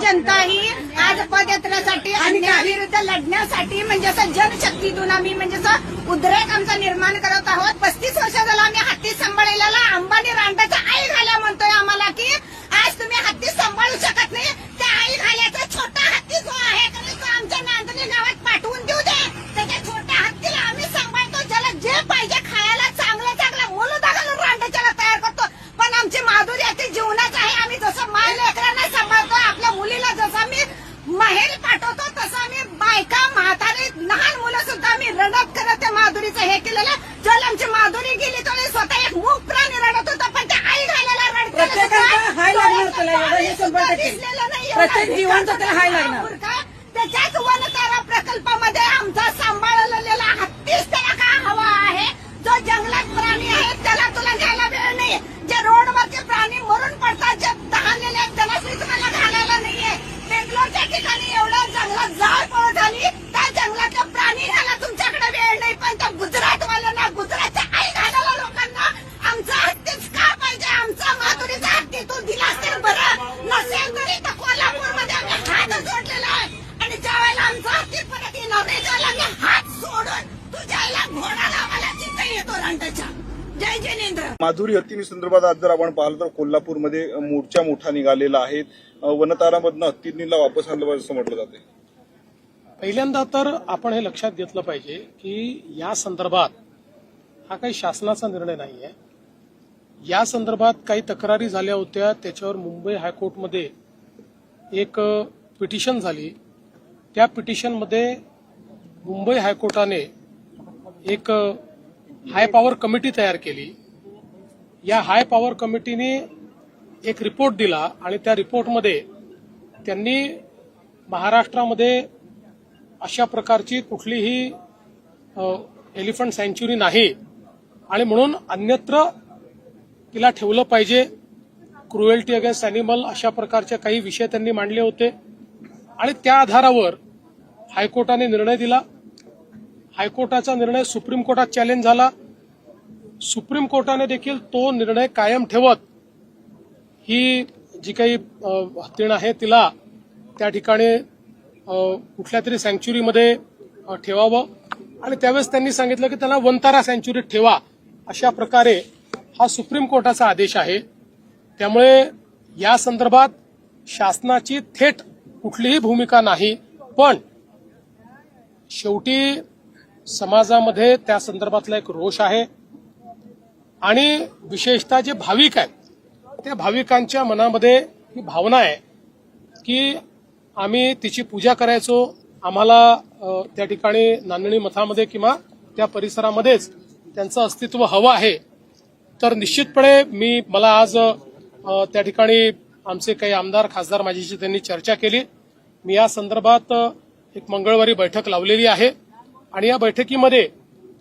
जनता ही आज पदयात्रेसाठी अन्यायाविरुद्ध लढण्यासाठी म्हणजे असं जनशक्तीतून आम्ही म्हणजे असं उद्रेक आमचा निर्माण करत आहोत. पस्तीस वर्ष झालं आम्ही हत्ती सांभाळलेला अंबानी रांडाचा आई घाल्या म्हणतोय आम्हाला की आज तुम्ही हत्ती सांभाळू शकत नाही. त्या आई घाल्याचा छोटा हत्ती जो आहे तो आमच्या नांदणी गावात पाठवून देऊ दे त्याच्या छोट्या हत्तीला आम्ही सांभाळतो ज्याला जे पाहिजे खायला चांगलं चांगलं मुलं घालून रांडाच्याला तयार करतो पण आमची माधुरी ती जीवनाच आहे आम्ही जसं माय लेकरांना सांभाळतो आपल्या मुलीला जसं आम्ही माहेरी पाठवतो तसं आम्ही बायका म्हातारी लहान मुलं सुद्धा आम्ही रडत करत त्या माधुरीचं हे केलेलं जर आमची माधुरी गेली प्राणी रडत होता पण त्या आई घालायला रडत प्रत्येकाचा हाय लागणार त्याला एवढं हे शंभर टक्के. प्रत्येक जीवांचा त्याला हाय लागणार. त्याच्याच वनतारा प्रकल्पामध्ये माधुरी हत्तीनी संदर्भात आज जर आपण पाहिलं तर कोल्हापूरमध्ये मोर्चा मोठा निघालेला आहे. वनतारामधनं हत्तींनीला वापस आणलं पाहिजे असं म्हटलं जाते पहिल्यांदा तर आपण हे लक्षात घेतलं पाहिजे की या संदर्भात हा काही शासनाचा निर्णय नाही आहे या संदर्भात काही तक्रारी झाल्या होत्या. त्याच्यावर मुंबई हायकोर्टमध्ये एक पिटिशन झाली. त्या पिटिशनमध्ये मुंबई हायकोर्टाने एक हाय पॉवर कमिटी तयार केली. या हाय पॉवर कमिटीने एक रिपोर्ट दिला आणि त्या रिपोर्टमध्ये त्यांनी महाराष्ट्रामध्ये अशा प्रकारची कुठलीही एलिफंट सँच्युरी नाही. आणि म्हणून अन्यत्र तिला ठेवलं पाहिजे. क्रुएल्टी अगेन्स्ट अॅनिमल अशा प्रकारचे काही विषय त्यांनी मांडले होते. आणि त्या आधारावर हायकोर्टाने निर्णय दिला. हायकोर्टाचा निर्णय सुप्रीम कोर्टात चॅलेंज झाला. सुप्रीम कोर्टाने देखील तो निर्णय कायम ठेवत ही जी काही हत्तीण आहे तिला त्या ठिकाणी कुठल्या तरी सँच्युरीमध्ये ठेवावं. आणि त्यावेळेस त्यांनी सांगितलं की त्याला वंतारा सँच्युरीत ठेवा अशा प्रकारे हा सुप्रीम कोर्टाचा आदेश आहे. त्यामुळे या संदर्भात शासनाची थेट कुठलीही भूमिका नाही पण शेवटी समाजामध्ये त्या संदर्भातला एक रोष आहे. आणि विशेषतः जे भाविक आहेत त्या भाविकांच्या मनामध्ये ही भावना आहे की आम्ही तिची पूजा करायचो. आम्हाला त्या ठिकाणी नांदणी मठामध्ये किंवा त्या परिसरामध्येच त्यांचं अस्तित्व हवं आहे. तर निश्चितपणे मी मला आज त्या ठिकाणी आमचे काही आमदार खासदार माझ्याशी त्यांनी चर्चा केली. मी या संदर्भात एक मंगळवारी बैठक लावलेली आहे. आणि या बैठकीमध्ये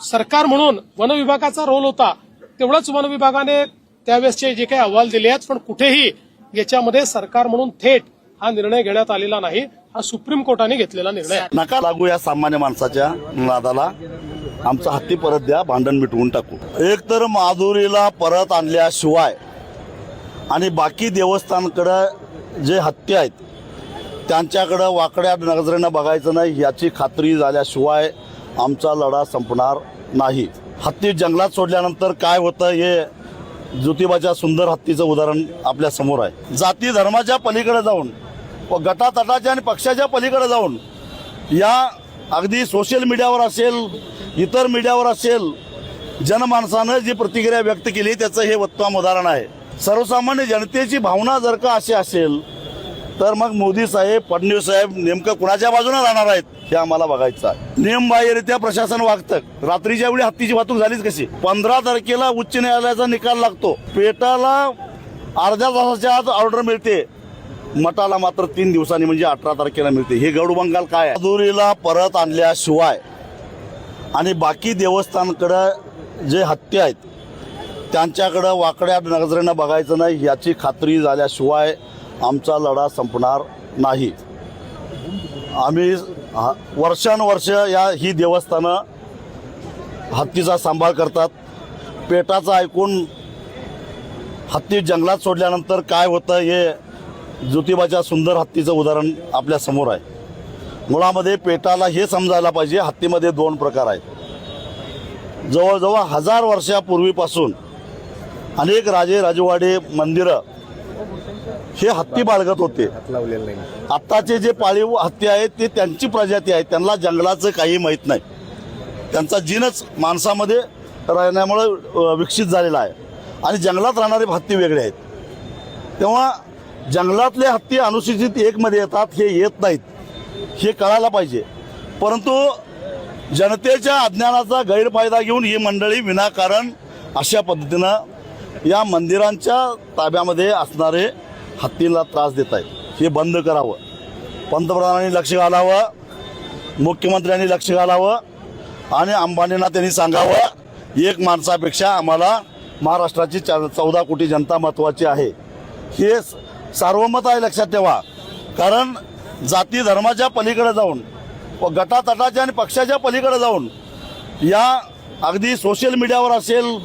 सरकार म्हणून वन विभागाचा रोल होता तेवढंच वन विभागाने त्यावेळेसचे जे काही अहवाल दिले आहेत पण कुठेही याच्यामध्ये सरकार म्हणून थेट हा निर्णय घेण्यात आलेला नाही हा सुप्रीम कोर्टाने घेतलेला निर्णय नका लागू या सामान्य माणसाच्या नादाला. आमचा हत्ती परत द्या भांडण मिटवून टाकू. एक तर माधुरीला परत आणल्याशिवाय आणि बाकी देवस्थानकडं जे हत्ती आहेत त्यांच्याकडं वाकड्या नजरेनं बघायचं नाही याची खात्री झाल्याशिवाय आमचा लढा संपणार नाही. हत्ती जंगलात सोडल्यानंतर काय होतं हे ज्योतिबाच्या सुंदर हत्तीचं उदाहरण आपल्यासमोर आहे. जाती धर्माच्या पलीकडे जाऊन व गटातटाच्या आणि पक्षाच्या पलीकडे जाऊन या अगदी सोशल मीडियावर असेल इतर मीडियावर असेल जनमानसानं जी प्रतिक्रिया व्यक्त केली त्याचं हे उत्तम उदाहरण आहे. सर्वसामान्य जनतेची भावना जर का अशी असेल तर मग मोदी साहेब फडणवीस साहेब नेमकं कुणाच्या बाजूने राहणार आहेत हे आम्हाला बघायचं आहे. नियमबाह्यरित्या प्रशासन वागतं. रात्रीच्या वेळी हत्तीची वाहतूक झालीच कशी? पंधरा तारखेला उच्च न्यायालयाचा निकाल लागतो. पेटाला अर्ध्या तासाच्या आत ऑर्डर मिळते. मठाला मात्र तीन दिवसांनी म्हणजे अठरा तारखेला मिळते. हे गौड बंगाल काय अधुरीला मजुरीला परत आणल्याशिवाय आणि बाकी देवस्थानकडं जे हत्या आहेत त्यांच्याकडं वाकड्या नजरेनं बघायचं नाही याची खात्री झाल्याशिवाय आमचा लढा संपणार नाही. आम्ही वर्षानुवर्ष या ही देवस्थानं हत्तीचा सांभाळ करतात. पेटाचं ऐकून हत्ती जंगलात सोडल्यानंतर काय होतं हे ज्योतिबाच्या सुंदर हत्तीचं उदाहरण आपल्यासमोर आहे. मुळामध्ये पेटाला हे समजायला पाहिजे हत्तीमध्ये दोन प्रकार आहेत. जवळजवळ हजार वर्षापूर्वीपासून अनेक राजे राजवाडे मंदिरं हे हत्ती बाळगत होते. आत्ताचे जे पाळीव हत्ती आहेत ते त्यांची प्रजाती आहे त्यांना जंगलाचं काही माहीत नाही. त्यांचा जीनच माणसामध्ये राहण्यामुळे विकसित झालेला आहे. आणि जंगलात राहणारे हत्ती वेगळे आहेत. तेव्हा जंगलातले हत्ती अनुसूचित एकमध्ये येतात हे येत नाहीत. हे कळायला पाहिजे. परंतु जनतेच्या अज्ञानाचा गैरफायदा घेऊन ही मंडळी विनाकारण अशा पद्धतीनं या मंदिरांच्या ताब्यामध्ये असणारे हत्तीला त्रास देत आहेत हे बंद करावं. पंतप्रधानांनी लक्ष घालावं. मुख्यमंत्र्यांनी लक्ष घालावं. आणि अंबानींना त्यांनी सांगावं एक माणसापेक्षा आम्हाला महाराष्ट्राची चौदा कोटी जनता महत्त्वाची आहे. हे स- सार्वमत आहे लक्षात ठेवा. कारण जाती धर्माच्या पलीकडे जाऊन व गटातटाच्या आणि पक्षाच्या पलीकडे जाऊन या अगदी सोशल मीडियावर असेल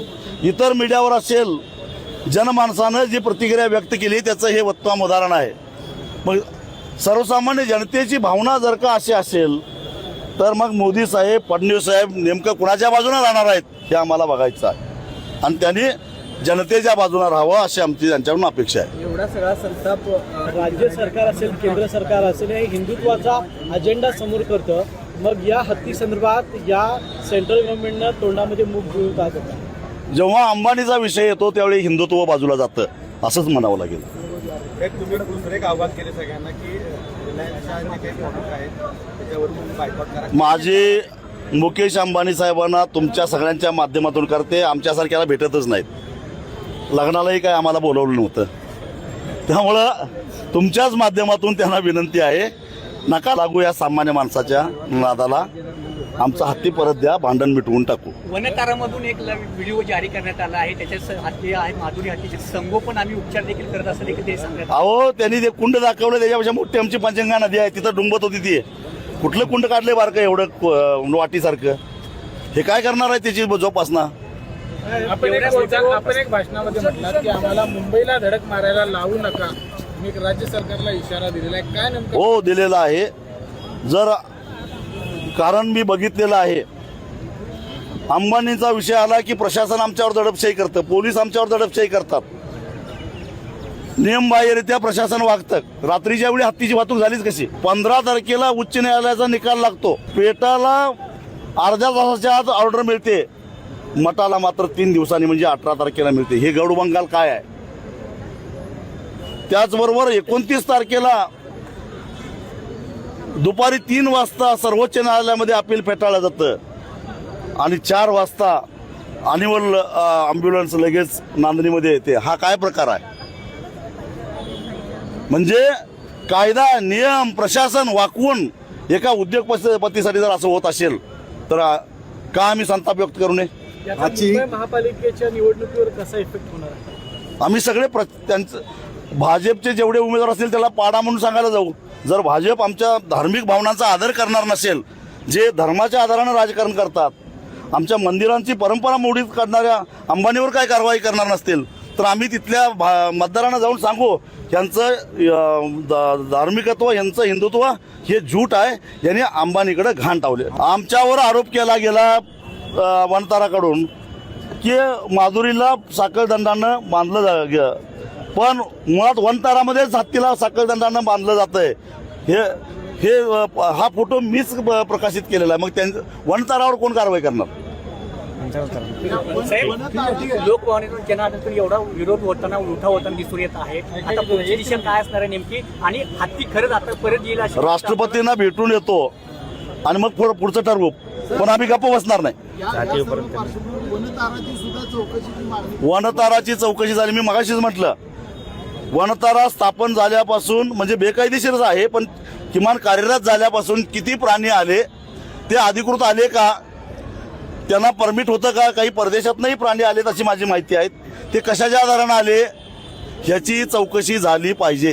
इतर मीडियावर असेल जनमानसानं जी प्रतिक्रिया व्यक्त केली त्याचं हे वत्तम उदाहरण आहे. मग सर्वसामान्य जनतेची भावना जर का अशी असेल तर मग मोदी साहेब फडणवीस साहेब नेमकं कुणाच्या बाजूने राहणार आहेत हे आम्हाला बघायचं आहे. आणि त्यांनी जनतेच्या बाजूने राहावं अशी आमची त्यांच्याकडून अपेक्षा आहे. एवढा सगळा संताप राज्य सरकार असेल केंद्र सरकार असेल हे हिंदुत्वाचा अजेंडा समोर करतं. मग या हत्ती संदर्भात या सेंट्रल गव्हर्नमेंटनं तोंडामध्ये मुख घेऊन का जेव्हा अंबानीचा विषय येतो त्यावेळी हिंदुत्व बाजूला जातं असंच म्हणावं लागेल. एक तुम्ही दुसरं एक आव्हान केले सगळ्यांना की रिलायन्सच्या जे काही प्रॉडक्ट आहेत त्याच्यावर तुम्ही बायकॉट करा. माझे मुकेश अंबानी साहेबांना तुमच्या सगळ्यांच्या माध्यमातून करते आमच्यासारख्याला भेटतच नाहीत. लग्नालाही काय आम्हाला बोलवलं नव्हतं. त्यामुळं तुमच्याच माध्यमातून त्यांना विनंती आहे नका लागू या सामान्य माणसाच्या नादाला. आमचा हत्ती परत द्या भांडण मिटवून टाकू. वनतारामधून एक व्हिडिओ जारी करण्यात आला आहे. त्याच्यात स- हत्ती आहे माधुरी हत्तीचे संगोपन आम्ही उपचार देखील करत असं देखील ते अहो त्यांनी ते कुंड दाखवलं त्याच्यापेक्षा मोठी आमची पंचगंगा नदी आहे तिथं डुंबत होती ती. कुठलं कुंड काढले बारकं एवढं वाटीसारखं? हे काय करणार आहे त्याची जोपासना? आपण एक बोलता- आपण एक भाषणामध्ये म्हटलात की आम्हाला मुंबईला धडक मारायला लावू नका. मी एक राज्य सरकारला इशारा दिलेला आहे. काय नेमकं? हो दिलेला आहे. जर कारण मी बघितलेलं आहे. अंबानीचा विषय आला की प्रशासन आमच्यावर दडपशाही करतं. पोलीस आमच्यावर दडपशाही करतात. नियमबाह्यरित्या प्रशासन वागतं. रात्रीच्या वेळी हत्तीची वाहतूक झालीच कशी? पंधरा तारखेला उच्च न्यायालयाचा निकाल लागतो. पेटाला अर्ध्या तासाच्या आत ऑर्डर मिळते. मठाला मात्र तीन दिवसांनी म्हणजे अठरा तारखेला मिळते. हे गौड बंगाल काय आहे? त्याचबरोबर एकोणतीस तारखेला दुपारी तीन वाजता सर्वोच्च न्यायालयामध्ये अपील फेटाळलं जातं. आणि चार वाजता अनिमल अँब्युलन्स लगेच नांदणीमध्ये येते. हा काय प्रकार आहे? म्हणजे कायदा नियम प्रशासन वाकवून एका उद्योगपतीसाठी जर असं होत असेल तर का आम्ही संताप व्यक्त करू नये? महापालिकेच्या निवडणुकीवर कसा इफेक्ट होणार? आहे आम्ही सगळे प्र त्यांचं भाजपचे जेवढे उमेदवार असतील त्याला पाडा म्हणून सांगायला जाऊ. जर भाजप आमच्या धार्मिक भावनांचा आदर करणार नसेल जे धर्माच्या आधारानं राजकारण करतात आमच्या मंदिरांची परंपरा मोडीत काढणाऱ्या अंबानीवर काय कारवाई करणार नसतील तर आम्ही तिथल्या भा मतदारांना जाऊन सांगू यांचं धार्मिकत्व यांचं हिंदुत्व हे झूट आहे यांनी अंबानीकडे घाण टावले. आमच्यावर आरोप केला गेला वनताराकडून की माधुरीला साखळदंडानं बांधलं जा ग- पण मुळात वनतारामध्येच हत्तीला साखळदंडानं बांधलं जातंय. हे हे हा फोटो मीच प्रकाशित केलेला आहे. मग त्यांचं वनतारावर कोण कारवाई करणार? एवढा विरोध होताना उठाव होताना दिसून येत आहे. आता पुढची दिशा काय असणार आहे नेमकी? आणि हत्ती खरंच आता परत येईल अशी राष्ट्रपतींना भेटून येतो. आणि मग पुढं- पुढचं ठरवू. पण आम्ही गप्प बसणार नाही. वनताराची चौकशी झाली. मी मगाशीच म्हटलं वनतारा स्थापन झाल्यापासून म्हणजे बेकायदेशीरच आहे पण किमान कार्यरत झाल्यापासून किती प्राणी आले ते अधिकृत आले का? त्यांना परमिट होतं का? काही परदेशातनंही प्राणी आलेत अशी माझी माहिती आहे. ते कशाच्या आधारानं आले? ह्याची चौकशी झाली पाहिजे.